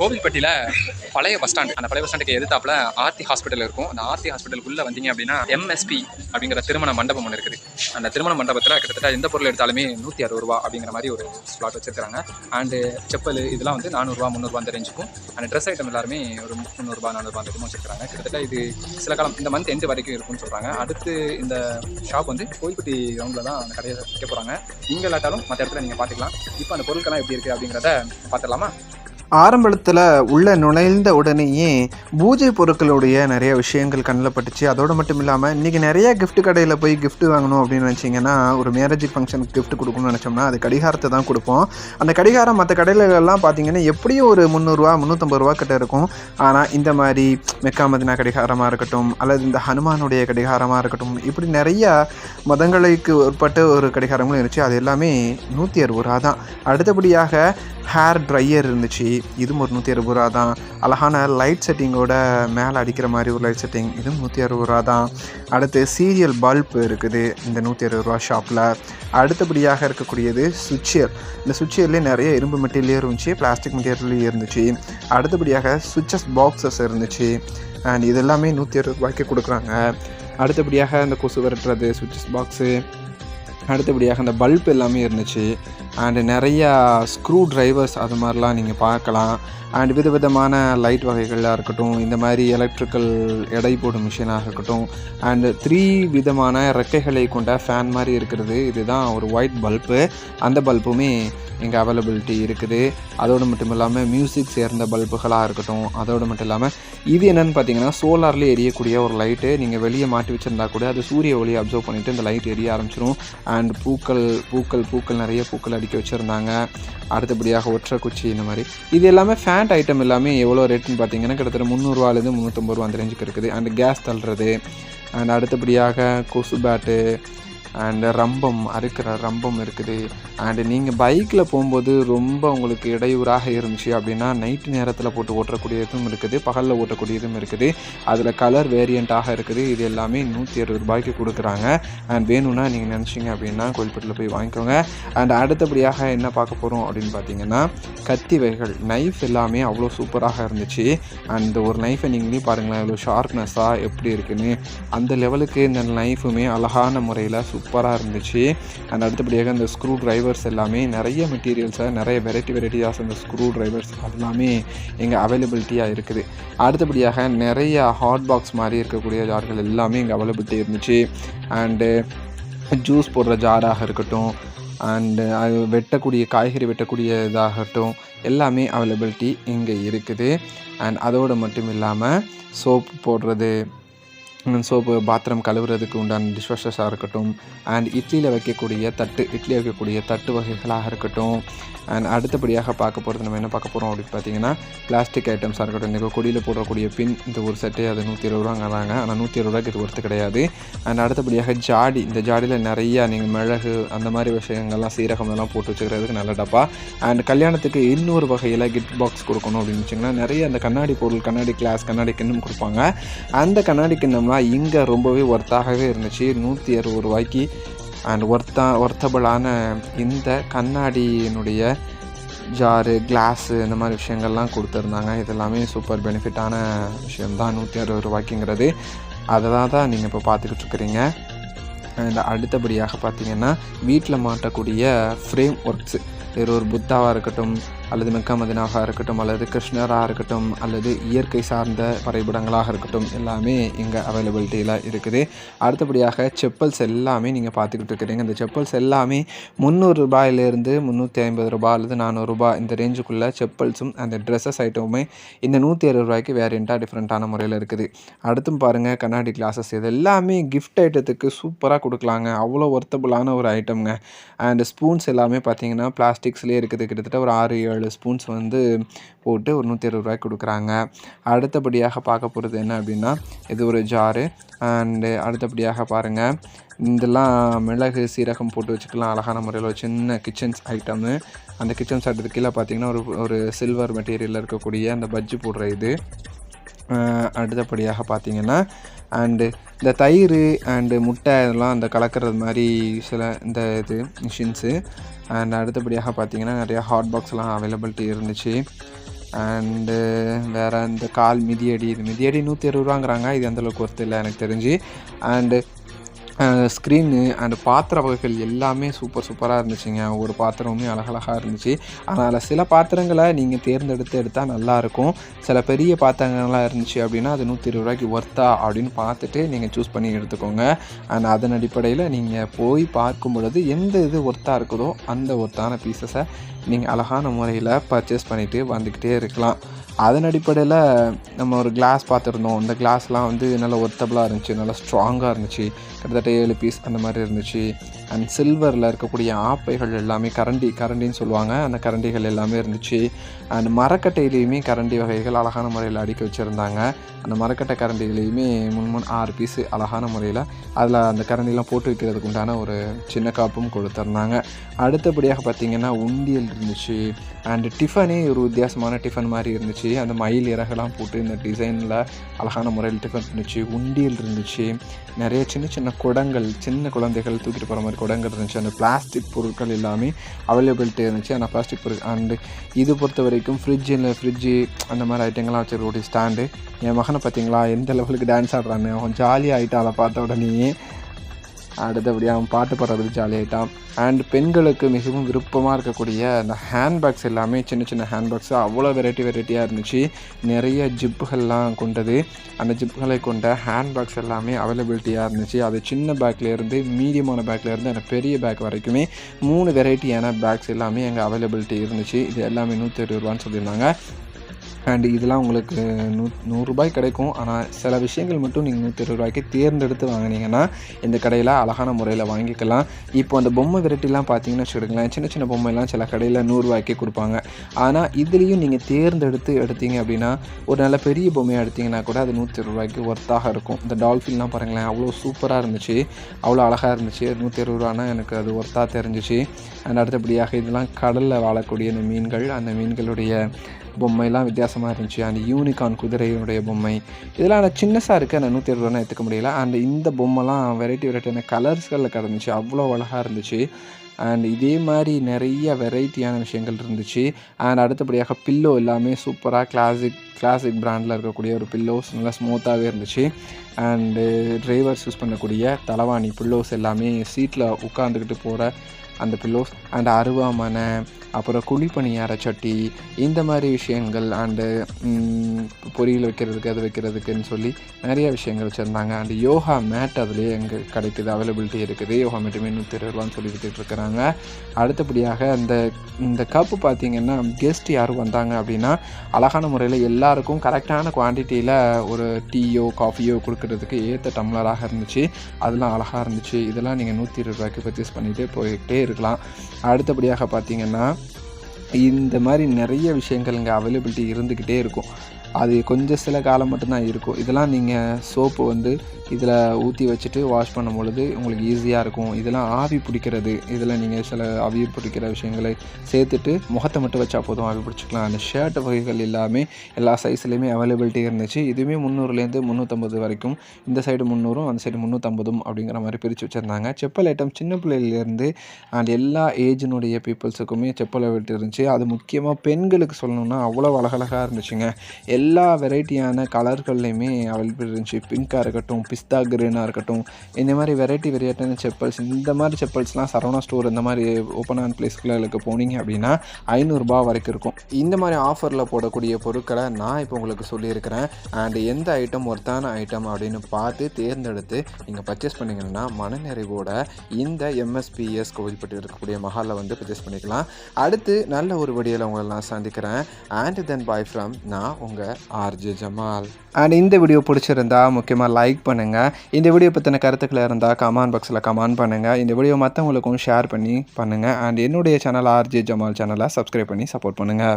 கோவில்பட்டியில் பழைய bus stand அந்த பழைய பஸ் ஸ்டாண்டுக்கு எதிர்த்தாப்புல ஆர்த்தி ஹாஸ்பிட்டல் இருக்கும். அந்த ஆர்த்தி ஹாஸ்பிட்டலுக்குள்ளே வந்தீங்க அப்படின்னா எம்எஸ்பி அப்படிங்கிற திருமண மண்டபம் ஒன்று இருக்குது. அந்த திருமண மண்டபத்தில் கிட்டத்தட்ட எந்த பொருள் எடுத்தாலுமே நூற்றி அறுபது ரூபா அப்படிங்கிற மாதிரி ஒரு ஸ்லாட் வச்சிருக்காங்க அண்டு செப்பல் இதெல்லாம் வந்து நானூறுரூவா முந்நூறுபா அந்த ரேஞ்சுக்கும் அந்த ட்ரெஸ் ஐட்டம் எல்லாருமே ஒரு முந்நூறுபா நானூறுபா அந்த இதுவும் வச்சிருக்காங்க கிட்டத்தட்ட இது சில காலம் இந்த மந்த் எண்டு வரைக்கும் இருக்கும்னு சொல்கிறாங்க அடுத்து இந்த ஷாப் வந்து கோயில்பட்டி ரவுண்டில் தான் அந்த கடையை வைக்க போகிறாங்க இங்கே இல்லாட்டாலும் மற்ற இடத்துல நீங்கள் பார்த்துக்கலாம் இப்போ அந்த பொருட்கள்லாம் எப்படி இருக்குது அப்படிங்கிறத பார்த்துடலாமா ஆரம்பத்தில் உள்ள நுழைந்த உடனேயே பூஜை பொருட்களுடைய நிறைய விஷயங்கள் கண்ணில் பட்டுச்சு. அதோடு மட்டும் இல்லாமல் இன்றைக்கி நிறைய கிஃப்ட் கடையில் போய் கிஃப்ட் வாங்கணும் அப்படின்னு நினச்சிங்கன்னா ஒரு மேரேஜ் ஃபங்க்ஷனுக்கு கிஃப்ட் கொடுக்கணும்னு நினச்சோம்னா அது கடிகாரத்தை தான் கொடுப்போம். அந்த கடிகாரம் மற்ற கடையிலெல்லாம் பார்த்தீங்கன்னா எப்படியும் ஒரு முந்நூறுரூவா முந்நூற்றம்பது ரூபா கிட்ட இருக்கும். ஆனால் இந்த மாதிரி மெக்கா மதினா கடிகாரமாக இருக்கட்டும் அல்லது இந்த ஹனுமானுடைய கடிகாரமாக இருக்கட்டும் இப்படி நிறைய மதங்களுக்கு உட்பட்ட ஒரு கடிகாரங்களும் இருந்துச்சு. அது எல்லாமே நூற்றி அறுபது ரூபா தான். அடுத்தபடியாக ஹேர் ட்ரையர் இருந்துச்சு. இதுவும் ஒரு நூற்றி அறுபது ரூபா தான். அழகான லைட் செட்டிங்கோட மேலே அடிக்கிற மாதிரி ஒரு லைட் செட்டிங் இதுவும் நூற்றி அறுபது ரூபா தான். அடுத்து சீரியல் பல்ப் இருக்குது. இந்த நூற்றி அறுபது ரூபா ஷாப்பில் அடுத்தபடியாக இருக்கக்கூடியது சுவிட்சியர் இந்த சுவிட்சியர்லேயே நிறைய இரும்பு மெட்டீரியல் இருந்துச்சு. பிளாஸ்டிக் மெட்டீரியல் இருந்துச்சு. அடுத்தபடியாக சுவிச்சஸ் பாக்ஸஸ் இருந்துச்சு. அண்ட் இது எல்லாமே நூற்றி அறுபது ரூபாய்க்கு கொடுக்குறாங்க. அடுத்தபடியாக இந்த கொசு விரட்டுறது சுவிட்சஸ் பாக்ஸு அடுத்தபடியாக அந்த பல்ப் எல்லாமே இருந்துச்சு. அண்டு நிறையா ஸ்க்ரூ ட்ரைவர்ஸ் அது மாதிரிலாம் நீங்கள் பார்க்கலாம். அண்ட் விதவிதமான லைட் வகைகளாக இருக்கட்டும் இந்த மாதிரி எலக்ட்ரிக்கல் எடை போடும் மிஷினாக இருக்கட்டும் அண்டு த்ரீ விதமான ரெக்கைகளை கொண்ட ஃபேன் மாதிரி இருக்கிறது. இதுதான் ஒரு ஒயிட் பல்பு அந்த பல்புமே இங்கே அவைலபிலிட்டி இருக்குது. அதோடு மட்டும் இல்லாமல் மியூசிக் சேர்ந்த பல்புகளாக இருக்கட்டும் அதோடு மட்டும் இல்லாமல் இது என்னென்னு பார்த்தீங்கன்னா சோலார்லேயே எரியக்கூடிய ஒரு லைட்டு நீங்கள் வெளியே மாட்டி வச்சுருந்தா கூட அது சூரிய ஒளியை அப்சர்வ் பண்ணிவிட்டு இந்த லைட் எரிய ஆரம்பிச்சிடும் அண்ட் பூக்கள் பூக்கள் பூக்கள் நிறைய பூக்கள் அடிக்க வச்சுருந்தாங்க. அடுத்தபடியாக ஒற்றை குச்சி இந்த மாதிரி. இது எல்லாமே ஃபேண்ட் ஐட்டம் எல்லாமே எவ்வளோ ரேட்டுன்னு பார்த்தீங்கன்னா கிட்டத்தட்ட முந்நூறுவாலேருந்து முந்நூற்றம்பது ரூபா அந்த ரேஞ்சுக்கு இருக்குது. அண்ட் கேஸ் தள்ளுறது. அண்ட் அடுத்தபடியாக கொசு பேட்டு அண்டு ரம்பம் அறுக்கிற ரம்பம் இருக்குது. அண்டு நீங்கள் பைக்கில் போகும்போது ரொம்ப உங்களுக்கு இடையூறாக இருந்துச்சு அப்படின்னா நைட்டு நேரத்தில் போட்டு ஓட்டக்கூடியதும் இருக்குது பகலில் ஓட்டக்கூடியதும் இருக்குது. அதில் கலர் வேரியண்ட்டாக இருக்குது. இது எல்லாமே நூற்றி அறுபது ரூபாய்க்கு கொடுக்குறாங்க. அண்ட் வேணும்னா நீங்கள் நினச்சிங்க அப்படின்னா கோயில்பட்டில் போய் வாங்கிக்கோங்க. அண்ட் அடுத்தபடியாக என்ன பார்க்க போகிறோம் அப்படின்னு பார்த்தீங்கன்னா கத்தி வகைகள் நைஃப் எல்லாமே அவ்வளோ சூப்பராக இருந்துச்சு. அண்ட் ஒரு நைஃபை நீங்களே பாருங்களேன் இவ்வளோ ஷார்ப்னஸாக எப்படி இருக்குன்னு. அந்த லெவலுக்கு இந்த நைஃபுமே அழகான முறையில் சூப்பராக இருந்துச்சு. அந்த அடுத்தபடியாக இந்த ஸ்க்ரூ ட்ரைவர்ஸ் எல்லாமே நிறைய மெட்டீரியல்ஸாக நிறைய வெரைட்டி வெரைட்டியாக அந்த ஸ்க்ரூ டிரைவர்ஸ் எல்லாமே இங்கே அவைலபிலிட்டியாக இருக்குது. அடுத்தபடியாக நிறைய ஹாட் பாக்ஸ் மாதிரி இருக்கக்கூடிய ஜார்கள் எல்லாமே இங்கே அவைலபிலிட்டி இருந்துச்சு. அண்டு ஜூஸ் போடுற ஜாராக இருக்கட்டும் அண்டு அது வெட்டக்கூடிய காய்கறி வெட்டக்கூடிய இதாகட்டும் எல்லாமே அவைலபிலிட்டி இங்கே இருக்குது. அண்ட் அதோடு மட்டும் இல்லாமல் சோப்பு போடுறது சோப்பு பாத்திரம் கழுவுறதுக்கு உண்டான டிஷ்வாஷஸாக இருக்கட்டும் அண்ட் இட்லியில் வைக்கக்கூடிய தட்டு இட்லி வைக்கக்கூடிய தட்டு வகைகளாக இருக்கட்டும். அண்ட் அடுத்தபடியாக பார்க்க போகிறது நம்ம என்ன பார்க்க போகிறோம் அப்படின்னு பார்த்தீங்கன்னா பிளாஸ்டிக் ஐட்டம்ஸாக இருக்கட்டும். இந்த கொடியில் போடக்கூடிய பின் இந்த ஒரு செட்டே அது நூற்றி இருபது ரூபாங்கிறாங்க ஆனால் நூற்றி இருபது ரூபாய்க்கு இது ஒருத்து கிடையாது. அண்ட் அடுத்தபடியாக ஜாடி இந்த ஜாடியில் நிறையா நீங்கள் மிளகு அந்த மாதிரி விஷயங்கள்லாம் சீரகம் எல்லாம் போட்டு வச்சுக்கிறதுக்கு நல்ல டப்பா. அண்ட் கல்யாணத்துக்கு இன்னொரு வகையில் கிஃப்ட் பாக்ஸ் கொடுக்கணும் அப்படின்னு வச்சிங்கன்னா நிறைய அந்த கண்ணாடி பொருள் கண்ணாடி கிளாஸ் கண்ணாடி கிண்ணம் கொடுப்பாங்க. அந்த கண்ணாடி ஆனால் இங்கே ரொம்பவே ஒர்த்தாகவே இருந்துச்சு. நூற்றி அறுபது ரூபாய்க்கு அண்ட் ஒர்த்தா ஒர்த்தபிளான இந்த கண்ணாடியினுடைய ஜாரு கிளாஸு இந்த மாதிரி விஷயங்கள்லாம் கொடுத்துருந்தாங்க. இது எல்லாமே சூப்பர் பெனிஃபிட்டான விஷயம்தான். நூற்றி அறுபது ரூபாய்க்குங்கிறது. அதை தான் தான் நீங்கள் இப்போ பார்த்துக்கிட்டு இருக்கிறீங்க. அண்ட் அடுத்தபடியாக பார்த்தீங்கன்னா வீட்டில் மாட்டக்கூடிய ஃப்ரேம் ஒர்க்ஸு வேறு ஒரு புத்தாவாக இருக்கட்டும் அல்லது மெக்கமதினாவாக இருக்கட்டும் அல்லது கிருஷ்ணராக இருக்கட்டும் அல்லது இயற்கை சார்ந்த வரைபடங்களாக இருக்கட்டும் எல்லாமே இங்கே அவைலபிலிட்டியில் இருக்குது. அடுத்தபடியாக செப்பல்ஸ் எல்லாமே நீங்கள் பார்த்துக்கிட்டு இருக்கிறீங்க. இந்த செப்பல்ஸ் எல்லாமே முந்நூறு ரூபாயிலேருந்து முந்நூற்றி ஐம்பது ரூபா அல்லது நானூறுரூபா இந்த ரேஞ்சுக்குள்ளே செப்பல்ஸும் அந்த ட்ரெஸ்ஸஸ் ஐட்டமுமே இந்த நூற்றி அறுபது ரூபாய்க்கு வேரியண்ட்டாக டிஃப்ரெண்ட்டான முறையில் இருக்குது. அடுத்தும் பாருங்கள் கண்ணாடி கிளாஸஸ் இது எல்லாமே கிஃப்ட் ஐட்டத்துக்கு சூப்பராக கொடுக்கலாங்க. அவ்வளோ ஒர்த்தபுளான ஒரு ஐட்டம்ங்க அண்ட் ஸ்பூன்ஸ் எல்லாமே பார்த்தீங்கன்னா பிளாஸ்டிக்ஸ்லேயே இருக்குது. கிட்டத்தட்ட ஒரு ஆறு ஏழு ஸ்பூன்ஸ் வந்து போட்டு ஒரு நூற்றி அறுபது ரூபாய்க்கு கொடுக்குறாங்க. அடுத்தபடியாக பார்க்க போகிறது என்ன அப்படின்னா இது ஒரு ஜாரு அண்டு அடுத்தபடியாக பாருங்கள் இதெல்லாம் மிளகு சீரகம் போட்டு வச்சுக்கலாம் அழகான முறையில் ஒரு சின்ன கிச்சன்ஸ் ஐட்டமு அந்த கிச்சன் சட்டத்துக்கு கீழே பார்த்தீங்கன்னா ஒரு ஒரு சில்வர் மெட்டீரியலில் இருக்கக்கூடிய அந்த பஜ்ஜி போடுற இது. அடுத்தபடியாக பார்த்தீங்கன்னா அண்டு இந்த தயிர் அண்டு முட்டை இதெல்லாம் அந்த கலக்கிறது மாதிரி சில இந்த இது மிஷின்ஸு அண்ட் அடுத்தபடியாக பார்த்தீங்கன்னா நிறையா ஹாட் பாக்ஸ்லாம் அவைலபிலிட்டி இருந்துச்சு. அண்டு வேறு இந்த கால் மிதியடி இது மிதியடி நூற்றி அறுபது ரூபாங்கிறாங்க. இது அந்தளவுக்கு ஒர்த்து இல்லை எனக்கு தெரிஞ்சு. அண்டு ஸ்க்ரீனு அண்டு பாத்திர வகைகள் எல்லாமே சூப்பர் சூப்பராக இருந்துச்சுங்க. ஒவ்வொரு பாத்திரமுமே அழகழகாக இருந்துச்சு. அதனால் சில பாத்திரங்களை நீங்கள் தேர்ந்தெடுத்து எடுத்தால் நல்லாயிருக்கும் சில பெரிய பாத்திரங்கள்லாம் இருந்துச்சு அப்படின்னா அது நூற்றி இருபது ரூபாய்க்கு ஒர்த்தா அப்படின்னு பார்த்துட்டு நீங்கள் சூஸ் பண்ணி எடுத்துக்கோங்க. அண்ட் அதன் அடிப்படையில் நீங்கள் போய் பார்க்கும் பொழுது எந்த இது ஒர்த்தாக இருக்குதோ அந்த ஒர்த்தான பீசஸை நீங்கள் அழகான முறையில் பர்ச்சேஸ் பண்ணிவிட்டு வந்துக்கிட்டே இருக்கலாம். அதன் அடிப்படையில் நம்ம ஒரு கிளாஸ் பார்த்துருந்தோம். அந்த கிளாஸ்லாம் வந்து நல்லா ஒர்த்தபுளாக இருந்துச்சு நல்லா ஸ்ட்ராங்காக இருந்துச்சு. கிட்டத்தட்ட ஏழு பீஸ் அந்த மாதிரி இருந்துச்சு. அண்ட் சில்வரில் இருக்கக்கூடிய ஆப்பைகள் எல்லாமே கரண்டி கரண்டின்னு சொல்லுவாங்க. அந்த கரண்டிகள் எல்லாமே இருந்துச்சு. அண்ட் மரக்கட்டையிலையுமே கரண்டி வகைகள் அழகான முறையில் அடுக்கி வச்சுருந்தாங்க. அந்த மரக்கட்டை கரண்டிகளையுமே முன் முன் ஆறு பீஸு அழகான முறையில் அதில் அந்த கரண்டிலாம் போட்டு வைக்கிறதுக்கு உண்டான ஒரு சின்ன காப்பும் கொடுத்துருந்தாங்க. அடுத்தபடியாக பார்த்திங்கன்னா உண்டியல் இருந்துச்சு. அண்டு டிஃபனே ஒரு வித்தியாசமான டிஃபன் மாதிரி இருந்துச்சு. அந்த மயில் இறகெல்லாம் போட்டு இந்த டிசைனில் அழகான முறையில் டிஃபன் இருந்துச்சு. உண்டியல் இருந்துச்சு. நிறைய சின்ன சின்ன குடங்கள் சின்ன குழந்தைகள் தூக்கிட்டு போகிற மாதிரி குடங்கள் இருந்துச்சு. அந்த பிளாஸ்டிக் பொருட்கள் எல்லாமே அவைலபிலிட்டி இருந்துச்சு. அந்த பிளாஸ்டிக் பொருட்கள் அண்டு இது பொறுத்த வரைக்கும் ஃப்ரிட்ஜில் ஃப்ரிட்ஜு அந்த மாதிரி ஐட்டங்கள்லாம் வச்சுருக்கக்கூடிய ஸ்டாண்டு என் மகனை பார்த்தீங்களா? எந்த லெவலுக்கு டான்ஸ் ஆடுறான்னு. அவன் ஜாலியாக ஆகிட்டான் அதை பார்த்த உடனேயே அடுத்தபடியாக அவன் பாட்டு பாடுறதுக்கு ஜாலியாகிட்டான் அண்ட் பெண்களுக்கு மிகவும் விருப்பமாக இருக்கக்கூடிய அந்த ஹேண்ட்பேக்ஸ் எல்லாமே சின்ன சின்ன ஹேண்ட்பேக்ஸ் அவ்வளோ வெரைட்டி வெரைட்டியாக இருந்துச்சு. நிறைய ஜிப்புகள்லாம் கொண்டது. அந்த ஜிப்புகளை கொண்ட ஹேண்ட்பேக்ஸ் எல்லாமே அவைலபிலிட்டியாக இருந்துச்சு. அது சின்ன பேக்லேருந்து மீடியமான பேக்லேருந்து அந்த பெரிய பேக் வரைக்குமே மூணு வெரைட்டியான பேக்ஸ் எல்லாமே அங்கே அவைலபிலிட்டி இருந்துச்சு. இது எல்லாமே நூற்றி இருபது ரூபான்னு சொல்லியிருந்தாங்க. அண்ட் இதெல்லாம் உங்களுக்கு நூ நூறுரூபாய் கிடைக்கும். ஆனால் சில விஷயங்கள் மட்டும் நீங்கள் நூற்றி இருபது ரூபாய்க்கு தேர்ந்தெடுத்து வாங்கினீங்கன்னா இந்த கடையில் அழகான முறையில் வாங்கிக்கலாம். இப்போ அந்த பொம்மை வெரைட்டிலாம் பார்த்தீங்கன்னு வச்சுக்கோங்களேன் சின்ன சின்ன பொம்மைலாம் சில கடையில் நூறுரூவாய்க்கே கொடுப்பாங்க. ஆனால் இதுலேயும் நீங்கள் தேர்ந்தெடுத்து எடுத்தீங்க அப்படின்னா ஒரு நல்ல பெரிய பொம்மையாக எடுத்தீங்கன்னா கூட அது நூற்றி இருபது ரூபாய்க்கு ஒர்த்தாக இருக்கும். இந்த டால்ஃபின்லாம் பாருங்களேன் அவ்வளோ சூப்பராக இருந்துச்சு. அவ்வளோ அழகாக இருந்துச்சு. நூற்றி இருபது ரூபானா எனக்கு அது ஒர்த்தாக தெரிஞ்சிச்சு. அண்ட் அடுத்தபடியாக இதெல்லாம் கடலில் வாழக்கூடிய இந்த மீன்கள் அந்த மீன்களுடைய பொம்மைலாம் வித்தியாசமாக இருந்துச்சு. அந்த யூனிகார்ன் குதிரையினுடைய பொம்மை. இதெல்லாம் நான் சின்னசாக இருக்குது நான் நூற்றி இருபது ரூபா எடுத்துக்க முடியல. அண்ட் இந்த பொம்மைலாம் வெரைட்டி வெரைட்டியான கலர்ஸ்களில் கிடந்துச்சு. அவ்வளோ அழகாக இருந்துச்சு. அண்ட் இதே மாதிரி நிறைய வெரைட்டியான விஷயங்கள் இருந்துச்சு. அண்ட் அடுத்தபடியாக பில்லோ எல்லாமே சூப்பராக கிளாசிக் கிளாசிக் பிராண்டில் இருக்கக்கூடிய ஒரு பில்லோஸ் நல்லா ஸ்மூத்தாகவே இருந்துச்சு. அண்டு டிரைவர்ஸ் யூஸ் பண்ணக்கூடிய தலைவாணி பில்லோஸ் எல்லாமே சீட்டில் உட்காந்துக்கிட்டு போகிற அந்த பில்லோஸ் அண்ட் அருவாமனை அப்புறம் குழிப்பணியார சட்டி இந்த மாதிரி விஷயங்கள் அண்டு பொரியல் வைக்கிறதுக்கு அது வைக்கிறதுக்குன்னு சொல்லி நிறைய விஷயங்கள் வச்சுருந்தாங்க. அண்டு யோகா மேட் அதுலேயே எங்கே கிடைக்குது அவைலபிலிட்டி இருக்குது. யோகா மேட்டுமே நூற்றி இருபது ரூபான்னு சொல்லி வித்துட்டு இருக்கிறாங்க. அடுத்தபடியாக அந்த இந்த கப்பு பார்த்தீங்கன்னா கெஸ்ட் யாரும் வந்தாங்க அப்படின்னா அழகான முறையில் எல்லாருக்கும் கரெக்டான குவான்டிட்டியில் ஒரு டீயோ காஃபியோ கொடுக்கறதுக்கு ஏற்ற டம்ளராக இருந்துச்சு. அதெல்லாம் அழகாக இருந்துச்சு. இதெல்லாம் நீங்கள் நூற்றி இருபது ரூபாய்க்கு பர்ச்சேஸ் பண்ணிகிட்டே போய்கிட்டே இருக்கலாம். அடுத்தபடியாக பார்த்திங்கன்னா இந்த மாதிரி நிறைய விஷயங்கள் இங்கே அவைலபிலிட்டி இருந்துக்கிட்டே இருக்கும். அது கொஞ்சம் சில காலம் மட்டும்தான் இருக்கும். இதெல்லாம் நீங்கள் சோப்பு வந்து இதில் ஊற்றி வச்சுட்டு வாஷ் பண்ணும் பொழுது உங்களுக்கு ஈஸியாக இருக்கும். இதெல்லாம் ஆவி பிடிக்கிறது. இதில் நீங்கள் சில ஆவி பிடிக்கிற விஷயங்களை சேர்த்துட்டு முகத்தை மட்டும் வச்சா போதும். ஆவி பிடிச்சிக்கலாம். அந்த ஷர்ட் வகைகள் எல்லாமே எல்லா சைஸ்லேயுமே அவைலபிலிட்டி இருந்துச்சு. இதுவுமே முந்நூறுலேருந்து முந்நூற்றம்பது வரைக்கும். இந்த சைடு முந்நூறும் அந்த சைடு முந்நூற்றம்பதும் அப்படிங்கிற மாதிரி பிரித்து வச்சுருந்தாங்க. செப்பல் ஐட்டம் சின்ன பிள்ளையிலேருந்து அண்ட் எல்லா ஏஜினுடைய பீப்புள்ஸுக்குமே செப்பல் அவைலபிலிட்டி இருந்துச்சு. அது முக்கியமாக பெண்களுக்கு சொல்லணும்னா அவ்வளோ அழகழகாக இருந்துச்சுங்க. எல்லா எல்லா வெரைட்டியான கலர்கள்லையுமே அவைலபிள் இருந்துச்சு பிங்காக இருக்கட்டும் பிஸ்தா கிரீனாக இருக்கட்டும் இந்த மாதிரி வெரைட்டி வெரைட்டியான செப்பல்ஸ் இந்த மாதிரி செப்பல்ஸ்லாம் சரவணா ஸ்டோர் இந்த மாதிரி ஓப்பன் ஆன் பிளேஸ்களுக்கு போனீங்க அப்படின்னா ஐநூறுரூபா வரைக்கும் இருக்கும். இந்த மாதிரி ஆஃபரில் போடக்கூடிய பொருட்களை நான் இப்போ உங்களுக்கு சொல்லியிருக்கிறேன். அண்ட் எந்த ஐட்டம் ஒர்த்தான ஐட்டம் அப்படின்னு பார்த்து தேர்ந்தெடுத்து நீங்கள் பர்ச்சேஸ் பண்ணிங்கன்னா மனநிறைவோட இந்த எம்எஸ்பிஎஸ் கோவில்பட்டு இருக்கக்கூடிய மஹாலில் வந்து பர்ச்சேஸ் பண்ணிக்கலாம். அடுத்து நல்ல ஒரு வடியில் உங்களை நான் சந்திக்கிறேன். அண்ட் தென் பாய் ஃப்ரம் நான் உங்கள் ஆர்ஜே ஜமால். அண்ட் இந்த வீடியோ பிடிச்சிருந்தா முக்கியமாக லைக் பண்ணுங்கள் இந்த வீடியோ பற்றின கருத்துக்களை இருந்தால் கமெண்ட் பாக்ஸில் கமெண்ட் பண்ணுங்கள் இந்த வீடியோ மற்றவங்களுக்கும் ஷேர் பண்ணி பண்ணுங்கள் அண்ட் என்னுடைய சேனல் ஆர்ஜே ஜமால் சேனலை சப்ஸ்கிரைப் பண்ணி சப்போர்ட் பண்ணுங்கள்